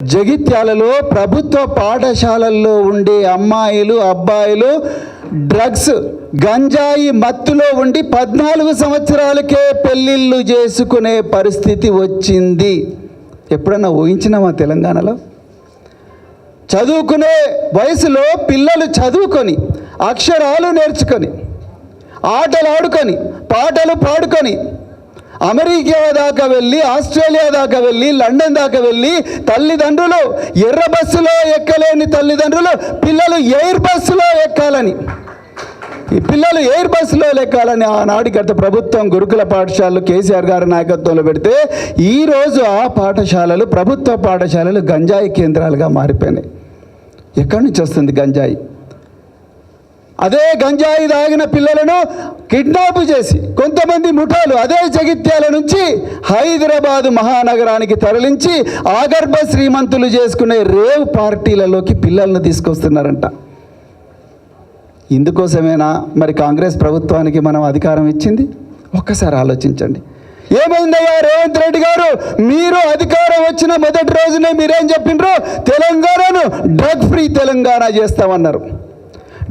జగిత్యాలలో ప్రభుత్వ పాఠశాలల్లో ఉండే అమ్మాయిలు అబ్బాయిలు డ్రగ్స్ గంజాయి మత్తులో ఉండి పద్నాలుగు సంవత్సరాలకే పెళ్ళిళ్ళు చేసుకునే పరిస్థితి వచ్చింది. ఎప్పుడన్నా ఊహించినామా తెలంగాణలో? చదువుకునే వయసులో పిల్లలు చదువుకొని అక్షరాలు నేర్చుకొని ఆటలు ఆడుకొని పాటలు పాడుకొని అమెరికా దాకా వెళ్ళి ఆస్ట్రేలియా దాకా వెళ్ళి లండన్ దాకా వెళ్ళి తల్లిదండ్రులు ఎర్ర బస్సులో ఎక్కలేని తల్లిదండ్రులు పిల్లలు ఎయిర్ బస్సులో ఎక్కాలని. ఈ పిల్లలు ఎయిర్ బస్సులో ఎక్కాలని ఆనాడు గత ప్రభుత్వం గురుకుల పాఠశాలలు కేసీఆర్ గారి నాయకత్వంలో పెడితే ఈరోజు ఆ పాఠశాలలు ప్రభుత్వ పాఠశాలలు గంజాయి కేంద్రాలుగా మారిపోయినాయి. ఎక్కడి నుంచి వస్తుంది గంజాయి? అదే గంజాయి తాగిన పిల్లలను కిడ్నాప్ చేసి కొంతమంది ముఠాలు అదే జగిత్యాల నుంచి హైదరాబాదు మహానగరానికి తరలించి ఆగర్భ శ్రీమంతులు చేసుకునే రేవ్ పార్టీలలోకి పిల్లలను తీసుకొస్తున్నారంట. ఇందుకోసమేనా మరి కాంగ్రెస్ ప్రభుత్వానికి మనం అధికారం ఇచ్చింది? ఒక్కసారి ఆలోచించండి. ఏమైందయ్యా రేవంత్ రెడ్డి గారు? మీరు అధికారం వచ్చిన మొదటి రోజునే మీరేం చెప్పిండ్రు? తెలంగాణను డ్రగ్ ఫ్రీ తెలంగాణ చేస్తామన్నారు.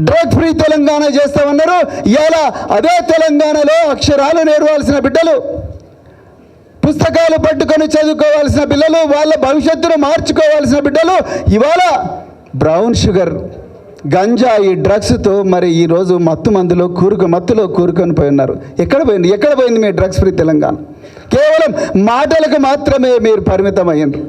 డ్రగ్ ఫ్రీ తెలంగాణ చేస్తామన్నారు. ఇవాళ అదే తెలంగాణలో అక్షరాలు నేర్వాల్సిన బిడ్డలు పుస్తకాలు పట్టుకొని చదువుకోవాల్సిన పిల్లలు వాళ్ళ భవిష్యత్తును మార్చుకోవాల్సిన బిడ్డలు ఇవాళ బ్రౌన్ షుగర్ గంజాయి డ్రగ్స్తో మరి ఈరోజు మత్తు మందులో కూరుకు మత్తులో కూరుకొని పోయి ఉన్నారు. ఎక్కడ పోయింది? ఎక్కడ పోయింది మీ డ్రగ్స్ ఫ్రీ తెలంగాణ? కేవలం మాటలకు మాత్రమే మీరు పరిమితమయ్యారు